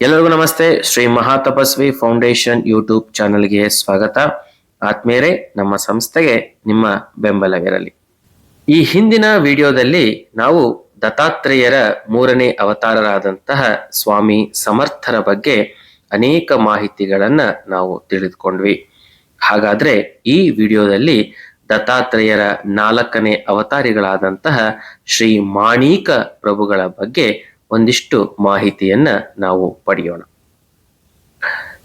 ಎಲ್ಲರಿಗೂ ನಮಸ್ತೆ. Shri Mahatapasvi foundation YouTube ಚಾನೆಲ್ಗೆ ಸ್ವಾಗತ. ಆತ್ಮೇರೆ ನಮ್ಮ ಸಂಸ್ಥೆಗೆ ನಿಮ್ಮ ಬೆಂಬಲವಿರಲಿ. ಈ ಹಿಂದಿನ ವಿಡಿಯೋದಲ್ಲಿ ನಾವು ದತ್ತಾತ್ರೇಯರ ಮೂರನೇ ಅವತಾರರಾದಂತಹ ಸ್ವಾಮಿ ಸಮರ್ಥರ ಬಗ್ಗೆ ಅನೇಕ ಮಾಹಿತಿಗಳನ್ನ ನಾವು ತಿಳಿದುಕೊಂಡ್ವಿ. ಹಾಗಾದ್ರೆ ಈ ವಿಡಿಯೋದಲ್ಲಿ ದತ್ತಾತ್ರೇಯರ ನಾಲ್ಕನೇ ಅವತಾರಿಗಳಾದಂತಹ ಶ್ರೀ ಮಾಣಿಕ ಪ್ರಭುಗಳ ಬಗ್ಗೆ ಒಂದಿಷ್ಟು ಮಾಹಿತಿಯನ್ನ ನಾವು ಪಡೆಯೋಣ.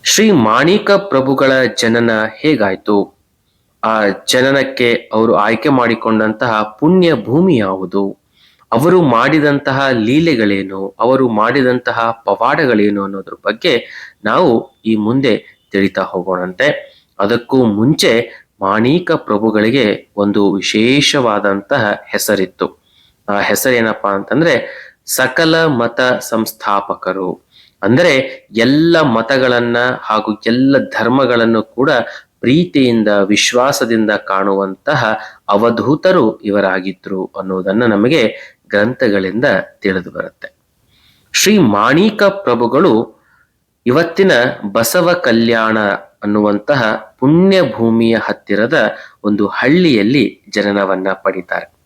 ಶ್ರೀ ಮಾಣಿಕ ಪ್ರಭುಗಳ ಜನನ ಹೇಗಾಯ್ತು? ಆ ಜನನಕ್ಕೆ ಅವರು ಆಯ್ಕೆ ಮಾಡಿಕೊಂಡಂತಹ ಪುಣ್ಯ ಭೂಮಿ ಯಾವುದು? ಅವರು ಮಾಡಿದಂತಹ ಲೀಲೆಗಳೇನು? ಅವರು ಮಾಡಿದಂತಹ ಪವಾಡಗಳೇನು ಅನ್ನೋದ್ರ ಬಗ್ಗೆ ನಾವು ಈ ಮುಂದೆ ತಿಳಿತಾ ಹೋಗೋಣಂತೆ. ಅದಕ್ಕೂ ಮುಂಚೆ ಮಾಣಿಕ ಪ್ರಭುಗಳಿಗೆ ಒಂದು ವಿಶೇಷವಾದಂತಹ ಹೆಸರಿತ್ತು. ಆ ಹೆಸರೇನಪ್ಪಾ ಅಂತಂದ್ರೆ ಸಕಲ ಮತ ಸಂಸ್ಥಾಪಕರು. ಅಂದರೆ ಎಲ್ಲ ಮತಗಳನ್ನ ಹಾಗೂ ಎಲ್ಲ ಧರ್ಮಗಳನ್ನು ಕೂಡ ಪ್ರೀತಿಯಿಂದ, ವಿಶ್ವಾಸದಿಂದ ಕಾಣುವಂತಹ ಅವಧೂತರು ಇವರಾಗಿದ್ರು ಅನ್ನುವುದನ್ನು ನಮಗೆ ಗ್ರಂಥಗಳಿಂದ ತಿಳಿದು ಬರುತ್ತೆ. ಶ್ರೀ ಮಾಣಿಕ ಪ್ರಭುಗಳು ಇವತ್ತಿನ ಬಸವ ಕಲ್ಯಾಣ ಅನ್ನುವಂತಹ ಪುಣ್ಯ ಭೂಮಿಯ ಹತ್ತಿರದ ಒಂದು ಹಳ್ಳಿಯಲ್ಲಿ ಜನನವನ್ನ ಪಡಿತಾರೆ.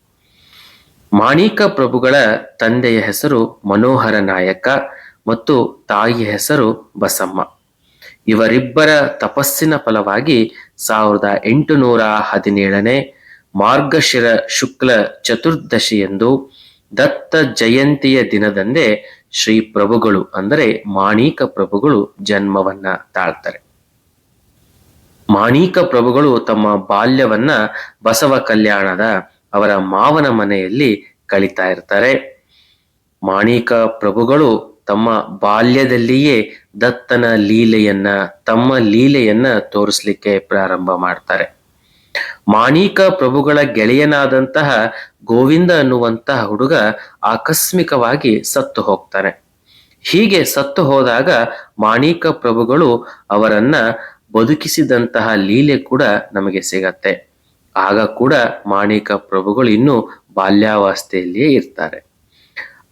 ಮಾಣಿಕ ಪ್ರಭುಗಳ ತಂದೆಯ ಹೆಸರು ಮನೋಹರ ನಾಯಕ ಮತ್ತು ತಾಯಿಯ ಹೆಸರು ಬಸಮ್ಮ. ಇವರಿಬ್ಬರ ತಪಸ್ಸಿನ ಫಲವಾಗಿ ಸಾವಿರದ ಎಂಟುನೂರ ಹದಿನೇಳನೇ ಮಾರ್ಗಶಿರ ಶುಕ್ಲ ಚತುರ್ದಶಿಯಂದು ದತ್ತ ಜಯಂತಿಯ ದಿನದಂದೇ ಶ್ರೀ ಪ್ರಭುಗಳು ಅಂದರೆ ಮಾಣಿಕ ಪ್ರಭುಗಳು ಜನ್ಮವನ್ನ ತಾಳ್ತಾರೆ. ಮಾಣಿಕ ಪ್ರಭುಗಳು ತಮ್ಮ ಬಾಲ್ಯವನ್ನ ಬಸವ ಕಲ್ಯಾಣದ ಅವರ ಮಾವನ ಮನೆಯಲ್ಲಿ ಕಳಿತಾ ಇರ್ತಾರೆ. ಮಾಣಿಕ ಪ್ರಭುಗಳು ತಮ್ಮ ಬಾಲ್ಯದಲ್ಲಿಯೇ ದತ್ತನ ಲೀಲೆಯನ್ನ, ತಮ್ಮ ಲೀಲೆಯನ್ನ ತೋರಿಸ್ಲಿಕ್ಕೆ ಪ್ರಾರಂಭ ಮಾಡ್ತಾರೆ. ಮಾಣಿಕ ಪ್ರಭುಗಳ ಗೆಳೆಯನಾದಂತಹ ಗೋವಿಂದ ಅನ್ನುವಂತಹ ಹುಡುಗ ಆಕಸ್ಮಿಕವಾಗಿ ಸತ್ತು ಹೋಗ್ತಾನೆ. ಹೀಗೆ ಸತ್ತು ಹೋದಾಗ ಮಾಣಿಕ ಪ್ರಭುಗಳು ಅವರನ್ನ ಬದುಕಿಸಿದಂತಹ ಲೀಲೆ ಕೂಡ ನಮಗೆ ಸಿಗತ್ತೆ. ಆಗ ಕೂಡ ಮಾಣಿಕ ಪ್ರಭುಗಳು ಇನ್ನೂ ಬಾಲ್ಯಾವಸ್ಥೆಯಲ್ಲಿಯೇ ಇರ್ತಾರೆ.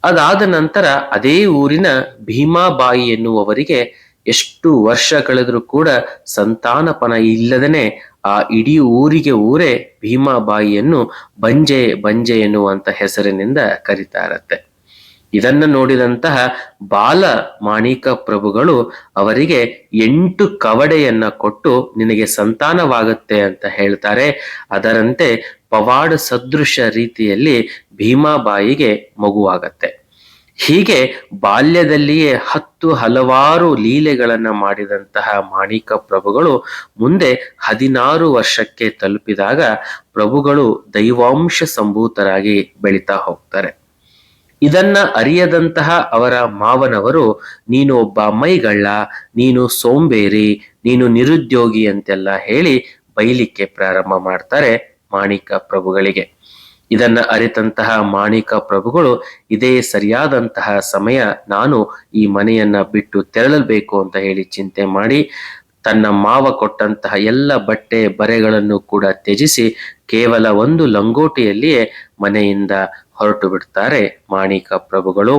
ಅದಾದ ನಂತರ ಅದೇ ಊರಿನ ಭೀಮಾಬಾಯಿ ಎನ್ನುವವರಿಗೆ ಎಷ್ಟು ವರ್ಷ ಕಳೆದರೂ ಕೂಡ ಸಂತಾನಪನ ಇಲ್ಲದನೆ ಆ ಇಡೀ ಊರಿಗೆ ಊರೇ ಭೀಮಾಬಾಯಿಯನ್ನು ಬಂಜೆ ಬಂಜೆ ಎನ್ನುವಂತ ಹೆಸರಿನಿಂದ ಕರೀತಾ ಇರತ್ತೆ. ಇದನ್ನ ನೋಡಿದಂತಹ ಬಾಲ ಮಾಣಿಕ ಪ್ರಭುಗಳು ಅವರಿಗೆ ಎಂಟು ಕವಡೆಯನ್ನ ಕೊಟ್ಟು ನಿನಗೆ ಸಂತಾನವಾಗುತ್ತೆ ಅಂತ ಹೇಳ್ತಾರೆ. ಅದರಂತೆ ಪವಾಡ ಸದೃಶ ರೀತಿಯಲ್ಲಿ ಭೀಮಾಬಾಯಿಗೆ ಮಗುವಾಗತ್ತೆ. ಹೀಗೆ ಬಾಲ್ಯದಲ್ಲಿಯೇ ಹತ್ತು ಹಲವಾರು ಲೀಲೆಗಳನ್ನ ಮಾಡಿದಂತಹ ಮಾಣಿಕ ಪ್ರಭುಗಳು ಮುಂದೆ ಹದಿನಾರು ವರ್ಷಕ್ಕೆ ತಲುಪಿದಾಗ ಪ್ರಭುಗಳು ದೈವಾಂಶ ಸಂಭೂತರಾಗಿ ಬೆಳೀತಾ ಹೋಗ್ತಾರೆ. ಇದನ್ನ ಅರಿಯದಂತಹ ಅವರ ಮಾವನವರು, ನೀನು ಒಬ್ಬ ಮೈಗಳ್ಳ, ನೀನು ಸೋಂಬೇರಿ, ನೀನು ನಿರುದ್ಯೋಗಿ ಅಂತೆಲ್ಲ ಹೇಳಿ ಬೈಲಿಕ್ಕೆ ಪ್ರಾರಂಭ ಮಾಡ್ತಾರೆ ಮಾಣಿಕ ಪ್ರಭುಗಳಿಗೆ. ಇದನ್ನ ಅರಿತಂತಹ ಮಾಣಿಕ ಪ್ರಭುಗಳು, ಇದೇ ಸರಿಯಾದಂತಹ ಸಮಯ, ನಾನು ಈ ಮನೆಯನ್ನ ಬಿಟ್ಟು ತೆರಳಬೇಕು ಅಂತ ಹೇಳಿ ಚಿಂತೆ ಮಾಡಿ, ತನ್ನ ಮಾವ ಕೊಟ್ಟಂತಹ ಎಲ್ಲ ಬಟ್ಟೆ, ಬರೆಗಳನ್ನು ಕೂಡ ತ್ಯಜಿಸಿ, ಕೇವಲ ಒಂದು ಲಂಗೋಟಿಯಲ್ಲಿಯೇ ಮನೆಯಿಂದ ಹೊರಟು ಬಿಡ್ತಾರೆ ಮಾಣಿಕ ಪ್ರಭುಗಳು.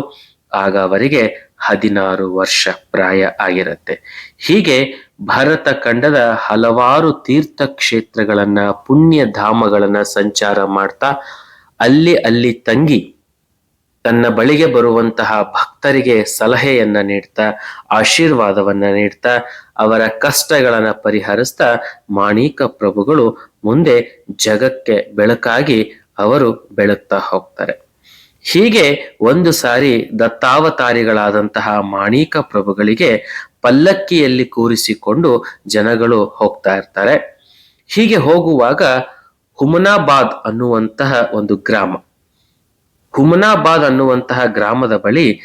ಆಗ ಅವರಿಗೆ ಹದಿನಾರು ವರ್ಷ ಪ್ರಾಯ ಆಗಿರುತ್ತೆ. ಹೀಗೆ ಭಾರತ ಖಂಡದ ಹಲವಾರು ತೀರ್ಥ ಕ್ಷೇತ್ರಗಳನ್ನ ಪುಣ್ಯ ಧಾಮಗಳನ್ನ ಸಂಚಾರ ಮಾಡ್ತಾ ಅಲ್ಲಿ ಅಲ್ಲಿ ತಂಗಿ ತನ್ನ ಬಳಿಗೆ ಬರುವಂತಹ ಭಕ್ತರಿಗೆ ಸಲಹೆಯನ್ನ ನೀಡ್ತಾ, ಆಶೀರ್ವಾದವನ್ನ ನೀಡ್ತಾ, ಅವರ ಕಷ್ಟಗಳನ್ನ ಪರಿಹರಿಸ್ತಾ ಮಾಣಿಕ ಪ್ರಭುಗಳು ಮುಂದೆ ಜಗಕ್ಕೆ ಬೆಳಕಾಗಿ ಅವರು ಬೆಳುತ್ತಾ ಹೋಗ್ತಾರೆ. ಹೀಗೆ ಒಂದು ಸಾರಿ ದತ್ತಾವತಾರಿಗಳಾದಂತಹ ಮಾಣಿಕ ಪ್ರಭುಗಳಿಗೆ ಪಲ್ಲಕ್ಕಿಯಲ್ಲಿ ಕೂರಿಸಿಕೊಂಡು ಜನಗಳು ಹೋಗ್ತಾ ಇರ್ತಾರೆ. ಹೀಗೆ ಹೋಗುವಾಗ ಹುಮನಾಬಾದ್ ಅನ್ನುವಂತಹ ಒಂದು ಗ್ರಾಮ. ಹುಮನಾಬಾದ್ ಅನ್ನುವಂತಹ ಗ್ರಾಮದ ಬಳಿ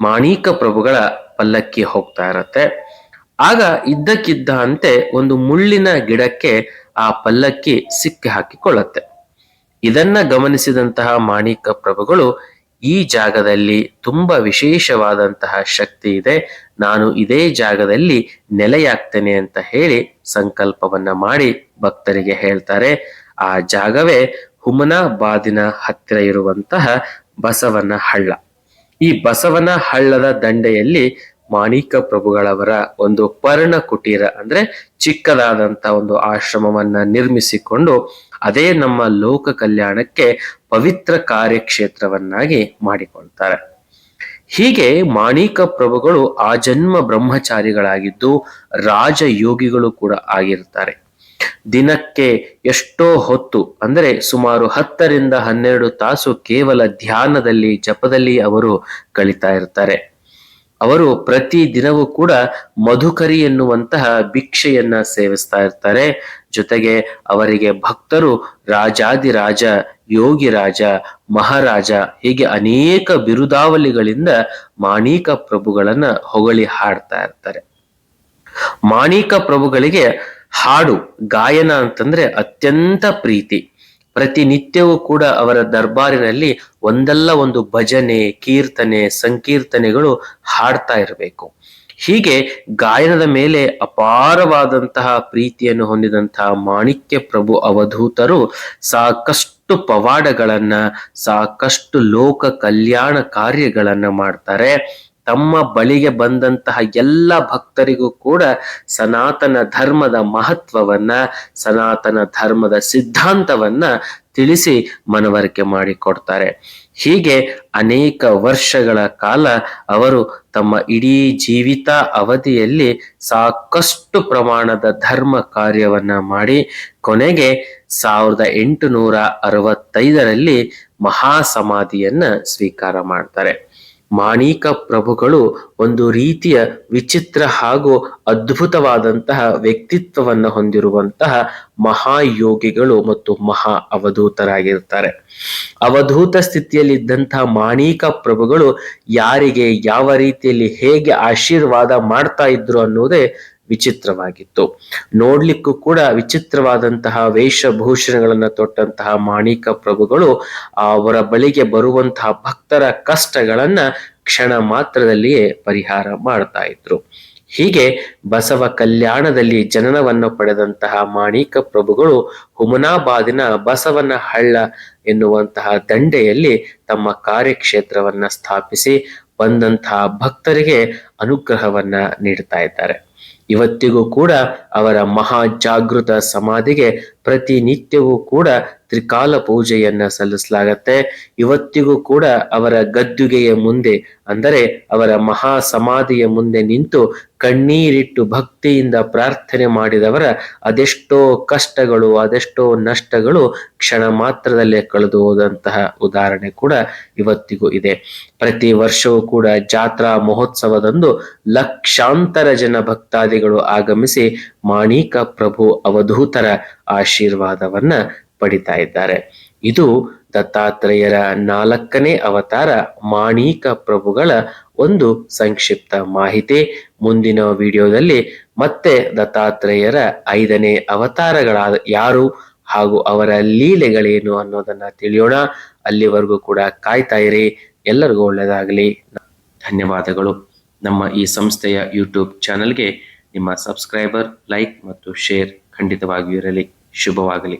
ಮಾಣಿಕ ಪ್ರಭುಗಳ ಪಲ್ಲಕ್ಕಿ ಹೋಗ್ತಾ ಇರತ್ತೆ. ಆಗ ಇದ್ದಕ್ಕಿದ್ದಂತೆ ಒಂದು ಮುಳ್ಳಿನ ಗಿಡಕ್ಕೆ ಆ ಪಲ್ಲಕ್ಕಿ ಸಿಕ್ಕಿ ಹಾಕಿಕೊಳ್ಳತ್ತೆ. ಇದನ್ನ ಗಮನಿಸಿದಂತಹ ಮಾಣಿಕ ಪ್ರಭುಗಳು ಈ ಜಾಗದಲ್ಲಿ ತುಂಬಾ ವಿಶೇಷವಾದಂತಹ ಶಕ್ತಿ ಇದೆ. ನಾನು ಇದೇ ಜಾಗದಲ್ಲಿ ನೆಲೆಯಾಗ್ತೇನೆ ಅಂತ ಹೇಳಿ ಸಂಕಲ್ಪವನ್ನ ಮಾಡಿ ಭಕ್ತರಿಗೆ ಹೇಳ್ತಾರೆ. ಆ ಜಾಗವೇ ಹುಮನಾಬಾದಿನ ಹತ್ತಿರ ಇರುವಂತಹ ಬಸವನ ಹಳ್ಳ. ಈ ಬಸವನ ಹಳ್ಳದ ದಂಡೆಯಲ್ಲಿ ಮಾಣಿಕ ಪ್ರಭುಗಳವರ ಒಂದು ಪರ್ಣ ಕುಟೀರ ಅಂದ್ರೆ ಚಿಕ್ಕದಾದಂತ ಒಂದು ಆಶ್ರಮವನ್ನ ನಿರ್ಮಿಸಿಕೊಂಡು ಅದೇ ನಮ್ಮ ಲೋಕ ಕಲ್ಯಾಣಕ್ಕೆ ಪವಿತ್ರ ಕಾರ್ಯಕ್ಷೇತ್ರವನ್ನಾಗಿ ಮಾಡಿಕೊಳ್ತಾರೆ. ಹೀಗೆ ಮಾಣಿಕ ಪ್ರಭುಗಳು ಆ ಜನ್ಮ ಬ್ರಹ್ಮಚಾರಿಗಳಾಗಿದ್ದು ರಾಜಯೋಗಿಗಳು ಕೂಡ ಆಗಿರ್ತಾರೆ. ದಿನಕ್ಕೆ ಎಷ್ಟೋ ಹೊತ್ತು ಅಂದರೆ ಸುಮಾರು ಹತ್ತರಿಂದ ಹನ್ನೆರಡು ತಾಸು ಕೇವಲ ಧ್ಯಾನದಲ್ಲಿ ಜಪದಲ್ಲಿ ಅವರು ಕಳೀತಾ ಇರ್ತಾರೆ. ಅವರು ಪ್ರತಿ ದಿನವೂ ಕೂಡ ಮಧುಕರಿ ಎನ್ನುವಂತಹ ಭಿಕ್ಷೆಯನ್ನ ಸೇವಿಸ್ತಾ ಇರ್ತಾರೆ. ಜೊತೆಗೆ ಅವರಿಗೆ ಭಕ್ತರು ರಾಜಾದಿರಾಜ ಯೋಗಿ ರಾಜ, ಮಹಾರಾಜ ಹೀಗೆ ಅನೇಕ ಬಿರುದಾವಲಿಗಳಿಂದ ಮಾಣಿಕ ಪ್ರಭುಗಳನ್ನ ಹೊಗಳಿ ಹಾಡ್ತಾ ಇರ್ತಾರೆ. ಮಾಣಿಕ ಪ್ರಭುಗಳಿಗೆ ಹಾಡು, ಗಾಯನ ಅಂತಂದ್ರೆ ಅತ್ಯಂತ ಪ್ರೀತಿ. ಪ್ರತಿನಿತ್ಯವೂ ಕೂಡ ಅವರ ದರ್ಬಾರಿನಲ್ಲಿ ಒಂದಲ್ಲ ಒಂದು ಭಜನೆ, ಕೀರ್ತನೆ, ಸಂಕೀರ್ತನೆಗಳು ಹಾಡ್ತಾ ಇರಬೇಕು. ಹೀಗೆ ಗಾಯನದ ಮೇಲೆ ಅಪಾರವಾದಂತಹ ಪ್ರೀತಿಯನ್ನು ಹೊಂದಿದಂತಹ ಮಾಣಿಕ್ಯ ಪ್ರಭು ಅವಧೂತರು ಸಾಕಷ್ಟು ಪವಾಡಗಳನ್ನ, ಸಾಕಷ್ಟು ಲೋಕ ಕಲ್ಯಾಣ ಕಾರ್ಯಗಳನ್ನ ಮಾಡ್ತಾರೆ. ತಮ್ಮ ಬಳಿಗೆ ಬಂದಂತಹ ಎಲ್ಲ ಭಕ್ತರಿಗೂ ಕೂಡ ಸನಾತನ ಧರ್ಮದ ಮಹತ್ವವನ್ನ, ಸನಾತನ ಧರ್ಮದ ಸಿದ್ಧಾಂತವನ್ನ ತಿಳಿಸಿ ಮನವರಿಕೆ ಮಾಡಿಕೊಡ್ತಾರೆ. ಹೀಗೆ ಅನೇಕ ವರ್ಷಗಳ ಕಾಲ ಅವರು ತಮ್ಮ ಇಡೀ ಜೀವಿತ ಅವಧಿಯಲ್ಲಿ ಸಾಕಷ್ಟು ಪ್ರಮಾಣದ ಧರ್ಮ ಕಾರ್ಯವನ್ನ ಮಾಡಿ, ಕೊನೆಗೆ ಸಾವಿರದ ಎಂಟುನೂರ ಅರವತ್ತೈದರಲ್ಲಿ ಮಹಾ ಸಮಾಧಿಯನ್ನ ಸ್ವೀಕಾರ ಮಾಡ್ತಾರೆ. ಮಾಣಿಕ ಪ್ರಭುಗಳು ಒಂದು ರೀತಿಯ ವಿಚಿತ್ರ ಹಾಗೂ ಅದ್ಭುತವಾದಂತಹ ವ್ಯಕ್ತಿತ್ವವನ್ನು ಹೊಂದಿರುವಂತಹ ಮಹಾಯೋಗಿಗಳು ಮತ್ತು ಮಹಾ ಅವಧೂತರಾಗಿರ್ತಾರೆ ಅವಧೂತ ಸ್ಥಿತಿಯಲ್ಲಿದ್ದಂತಹ ಮಾಣಿಕ ಪ್ರಭುಗಳು ಯಾರಿಗೆ ಯಾವ ರೀತಿಯಲ್ಲಿ ಹೇಗೆ ಆಶೀರ್ವಾದ ಮಾಡ್ತಾ ಇದ್ರು ಅನ್ನೋದೇ ವಿಚಿತ್ರವಾಗಿತ್ತು. ನೋಡ್ಲಿಕ್ಕೂ ಕೂಡ ವಿಚಿತ್ರವಾದಂತಹ ವೇಷಭೂಷಣಗಳನ್ನ ತೊಟ್ಟಂತಹ ಮಾಣಿಕ ಪ್ರಭುಗಳು ಅವರ ಬಳಿಗೆ ಬರುವಂತಹ ಭಕ್ತರ ಕಷ್ಟಗಳನ್ನ ಕ್ಷಣ ಮಾತ್ರದಲ್ಲಿಯೇ ಪರಿಹಾರ ಮಾಡ್ತಾ ಇದ್ರು. ಹೀಗೆ ಬಸವ ಕಲ್ಯಾಣದಲ್ಲಿ ಜನನವನ್ನು ಪಡೆದಂತಹ ಮಾಣಿಕ ಪ್ರಭುಗಳು ಹುಮನಾಬಾದಿನ ಬಸವನ ಹಳ್ಳ ಎನ್ನುವಂತಹ ದಂಡೆಯಲ್ಲಿ ತಮ್ಮ ಕಾರ್ಯಕ್ಷೇತ್ರವನ್ನ ಸ್ಥಾಪಿಸಿ ಬಂದಂತಹ ಭಕ್ತರಿಗೆ ಅನುಗ್ರಹವನ್ನ ನೀಡ್ತಾ ಇದ್ದಾರೆ. ಇವತ್ತಿಗೂ ಕೂಡ ಅವರ ಮಹಾ ಜಾಗೃತ ಸಮಾಧಿಗೆ ಪ್ರತಿನಿತ್ಯವೂ ಕೂಡ ತ್ರಿಕಾಲ ಪೂಜೆಯನ್ನ ಸಲ್ಲಿಸಲಾಗತ್ತೆ. ಇವತ್ತಿಗೂ ಕೂಡ ಅವರ ಗದ್ದುಗೆಯ ಮುಂದೆ, ಅಂದರೆ ಅವರ ಮಹಾ ಸಮಾಧಿಯ ಮುಂದೆ ನಿಂತು ಕಣ್ಣೀರಿಟ್ಟು ಭಕ್ತಿಯಿಂದ ಪ್ರಾರ್ಥನೆ ಮಾಡಿದವರ ಅದೆಷ್ಟೋ ಕಷ್ಟಗಳು, ಅದೆಷ್ಟೋ ನಷ್ಟಗಳು ಕ್ಷಣ ಮಾತ್ರದಲ್ಲೇ ಕಳೆದು ಹೋದಂತಹ ಉದಾಹರಣೆ ಕೂಡ ಇವತ್ತಿಗೂ ಇದೆ. ಪ್ರತಿ ವರ್ಷವೂ ಕೂಡ ಜಾತ್ರಾ ಮಹೋತ್ಸವದಂದು ಲಕ್ಷಾಂತರ ಜನ ಭಕ್ತಾದಿಗಳು ಆಗಮಿಸಿ ಮಾಣಿಕ ಪ್ರಭು ಅವಧೂತರ ಆಶೀರ್ವಾದವನ್ನ ಪಡಿತಾ ಇದ್ದಾರೆ. ಇದು ದತ್ತಾತ್ರೇಯರ ನಾಲ್ಕನೇ ಅವತಾರ ಮಾಣಿಕ ಪ್ರಭುಗಳ ಒಂದು ಸಂಕ್ಷಿಪ್ತ ಮಾಹಿತಿ. ಮುಂದಿನ ವಿಡಿಯೋದಲ್ಲಿ ಮತ್ತೆ ದತ್ತಾತ್ರೇಯರ ಐದನೇ ಅವತಾರಗಳಾದ ಯಾರು ಹಾಗೂ ಅವರ ಲೀಲೆಗಳೇನು ಅನ್ನೋದನ್ನ ತಿಳಿಯೋಣ. ಅಲ್ಲಿವರೆಗೂ ಕೂಡ ಕಾಯ್ತಾ ಇರಿ. ಎಲ್ಲರಿಗೂ ಒಳ್ಳೆಯದಾಗಲಿ. ಧನ್ಯವಾದಗಳು. ನಮ್ಮ ಈ ಸಂಸ್ಥೆಯ ಯೂಟ್ಯೂಬ್ ಚಾನಲ್ಗೆ ನಿಮ್ಮ ಸಬ್ಸ್ಕ್ರೈಬರ್, ಲೈಕ್ ಮತ್ತು ಶೇರ್ ಖಂಡಿತವಾಗಿಯೂ ಇರಲಿ. ಶುಭವಾಗಲಿ.